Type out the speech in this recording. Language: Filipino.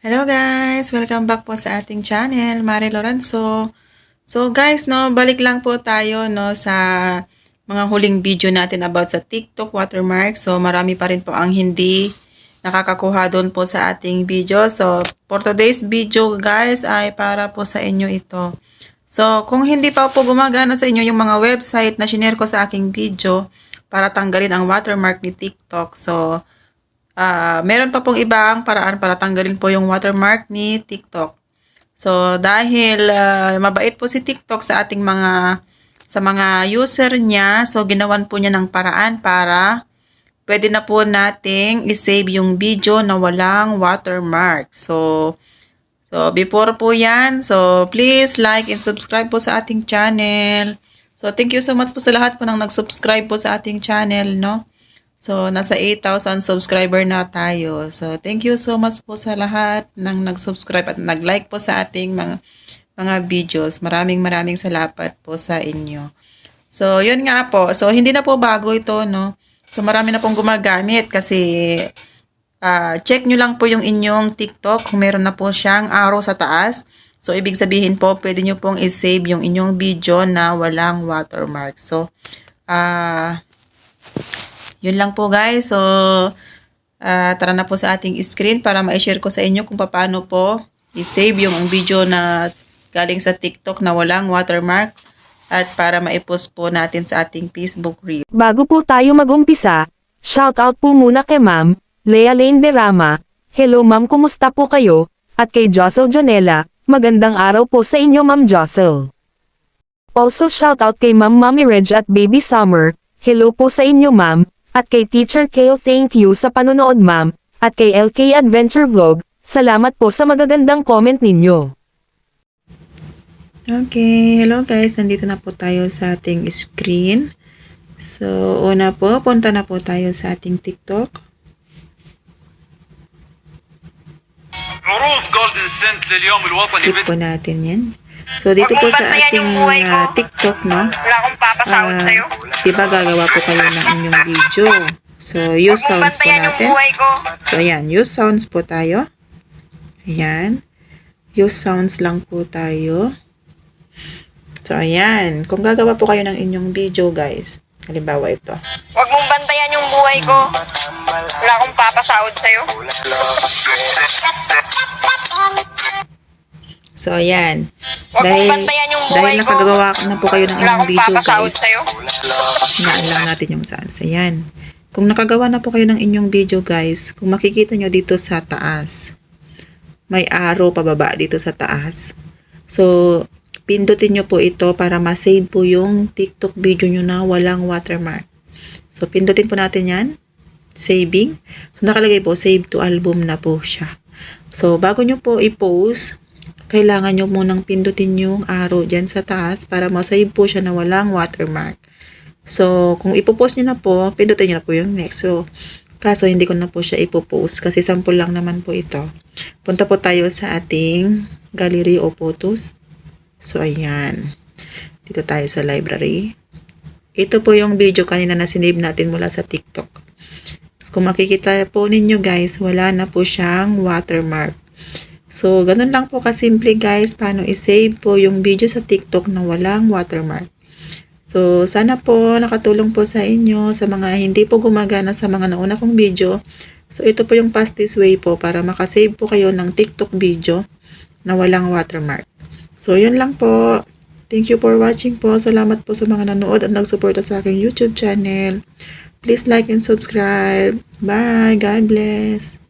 Hello guys! Welcome back po sa ating channel, Mari Lorenzo. So guys, no, balik lang po tayo no sa mga huling video natin about sa TikTok watermark. So marami pa rin po ang hindi nakakakuha doon po sa ating video. So for today's video guys ay para po sa inyo ito. So kung hindi pa po gumagana sa inyo yung mga website na shinare ko sa aking video para tanggalin ang watermark ni TikTok. So Ah, meron pa pong ibang paraan para tanggalin po yung watermark ni TikTok. So, dahil ah, mabait po si TikTok sa ating mga sa mga user niya, so ginawan po niya ng paraan para pwede na po nating i-save yung video na walang watermark. So, so before po yan, so please like and subscribe po sa ating channel. So, thank you so much po sa lahat po nang nag-subscribe po sa ating channel, no? So, nasa 8,000 subscriber na tayo. So, thank you so much po sa lahat ng nag-subscribe at nag-like po sa ating mga, mga videos. Maraming maraming salamat po sa inyo. So, yun nga po. So, hindi na po bago ito, no? So, marami na pong gumagamit kasi ah, check nyo lang po yung inyong TikTok kung meron na po siyang arrow sa taas. So, ibig sabihin po, pwede nyo pong i-save yung inyong video na walang watermark. So, ah... Yun lang po guys. So, ah, tara na po sa ating screen para ma-share ko sa inyo kung paano po i-save yung video na galing sa TikTok na walang watermark at para ma-post po natin sa ating Facebook Reel. Bago po tayo magumpisa, shoutout po muna kay Ma'am, Lea Lane Derama, Hello Ma'am kumusta po kayo, at kay Jocelyn Jonella, magandang araw po sa inyo Ma'am Jocelyn. Also shoutout kay Ma'am Mami Reg at Baby Summer, hello po sa inyo Ma'am, at kay Teacher Kale thank you sa panonood ma'am, at kay LK Adventure Vlog, salamat po sa magagandang comment ninyo. Okay, hello guys, nandito na po tayo sa ating screen. So, una po, punta na po tayo sa ating TikTok. Skip po natin yan. So, dito po sa ating ah, TikTok, no? Wala akong papasahod Ah, sa'yo. diba gagawa po kayo ng inyong video. So, use sounds po natin. ko. So, ayan. Use sounds po tayo. Ayan. Use sounds lang po tayo. So, ayan. Kung gagawa po kayo ng inyong video, guys. Halimbawa ito. Huwag mong bantayan yung buhay ko. Wala akong papasahod sa'yo. So, ayan. Mong Dahil, bantayan yung dahil buhay ko. nakagawa na po kayo ng Wala akong video, papasahod guys. sa'yo. Hinaan lang natin yung sounds. Ayan. Kung nakagawa na po kayo ng inyong video, guys, kung makikita nyo dito sa taas, may arrow pababa dito sa taas. So, pindutin nyo po ito para ma-save po yung TikTok video nyo na walang watermark. So, pindutin po natin yan. Saving. So, nakalagay po, save to album na po siya. So, bago nyo po i-post, kailangan nyo munang pindutin yung arrow dyan sa taas para ma-save po siya na walang watermark. So, kung ipopost nyo na po, pindutin nyo na po yung next. So, kaso hindi ko na po siya ipopost kasi sample lang naman po ito. Punta po tayo sa ating gallery o photos. So, ayan. Dito tayo sa library. Ito po yung video kanina na sinave natin mula sa TikTok. Kung makikita po ninyo guys, wala na po siyang watermark. So, ganun lang po kasimple guys, paano i-save po yung video sa TikTok na walang watermark. So, sana po nakatulong po sa inyo sa mga hindi po gumagana sa mga nauna kong video. So, ito po yung fastest way po para makasave po kayo ng TikTok video na walang watermark. So, yun lang po. Thank you for watching po. Salamat po sa mga nanood at nagsuporta sa aking YouTube channel. Please like and subscribe. Bye. God bless.